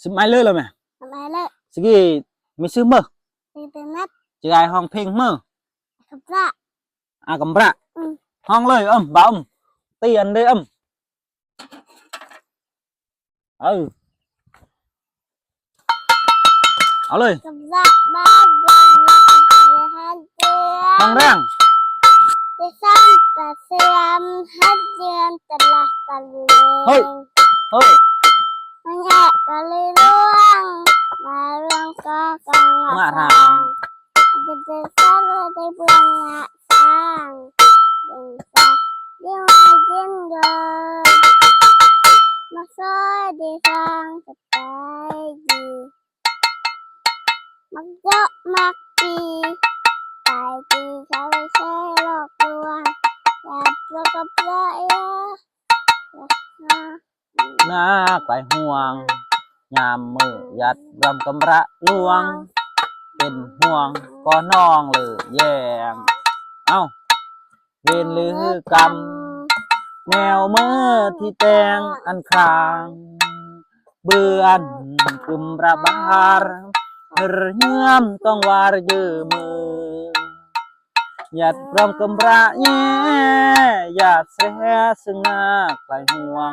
Smile là mẹ. Smile. Sige, mi sư mơ. Internet. Chị ai hong ping mơ. Kamra. À kamra. Ừ. Hong lời âm ba âm. tì Tiền đây âm. Ừ. Ở lời. Kamra ba Hong rang. Thôi. Thôi. kaliruang maruang kakang ngarang gede saru di bulan sang desa diwajin dor masa desang ketaji magdok maki Pagi sawi selok keluar. Dapat keplak ya Nah, น่าไปห่วง ยามมือยัดรำกำระลวง เป็นห่วงก็น้องเลยแยงเอ้าเวรหรือกรรมแนวมือที่แตงอันครางเบื่อนกุมระบารเรื่อมต้องวารยือมือหยัดรำกำระแย่หยัดเสซึ่งหน้าไกลห่วง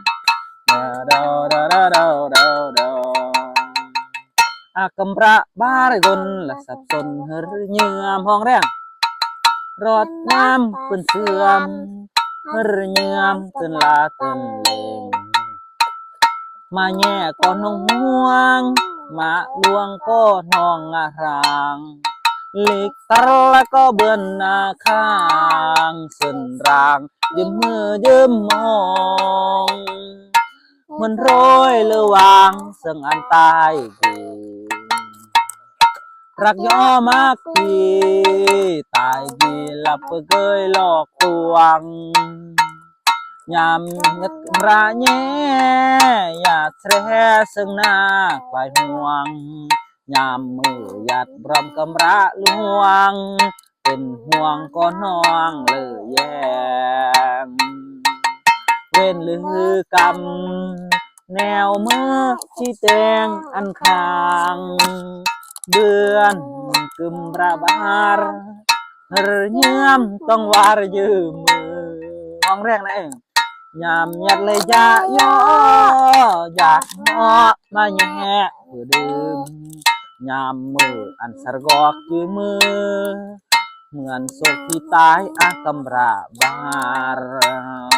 อากำระบาริกลละสับสนเฮรเงื่อมห้องแรงรดน้ำเป็นเสื่อมเฮรเงื่อมตื่นลาตื่นเลงมาแย่ก็นองห่วงมาลวงก็นองอารางลิกตรละก็เบือนนาข้างสิวนรางยืมมือยืมมอง mình rồi lơ vàng sừng ăn tai gì rắc gió mắc gì tại vì là bơ gơi lọ cuồng nhằm ngất ra nhé nhà tre sừng na quài hoang nhằm mưa giặt rầm cầm ra luang เป็นห่วงก็น้องเลยแย่ เว้นหรือกรรม แนวเมื่อที่แตงอันคางเดือนกึมระบาร์หรือเยื่อมต้องวารยืมมือห้องแรกนะเองยามยัดเลยยาย่ออยากเหมาะมาแย่เพื่อดื่มยามมืออันสรกอกคือมือ เหมือนโศกที่ตายอากำราบาร์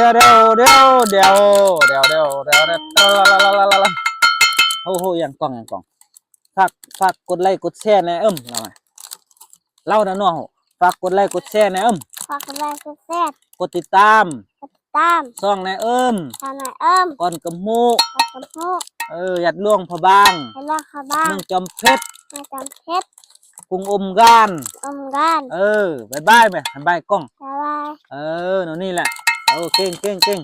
เดียวเดียวเดี๋ยวเดี๋ยวเดี๋ยวเดี๋ยวเดี๋ยวโอ้โหยังกล่องกล่องฝากฝากกดไลค์กดแชร์นะเอิ่มเราเล่านะน้องฝากกดไลค์กดแชร์นะเอิ่มฝากกดไลค์กดแชร์กดติดตามกดติดตามซ่องนะเอิ่มซ่องนะเอิ่มก่อนกระมูก่อนกระมูเออหยัดล่วงพบางหยัดล่วงพบางมืงจอมเพชรมืงจอมเพชรกรุงอมกานอมกานเออบายบายไหมบายบายกล้องบายบายเออหนูนี่แหละ เออเก่งเก่งเก่ง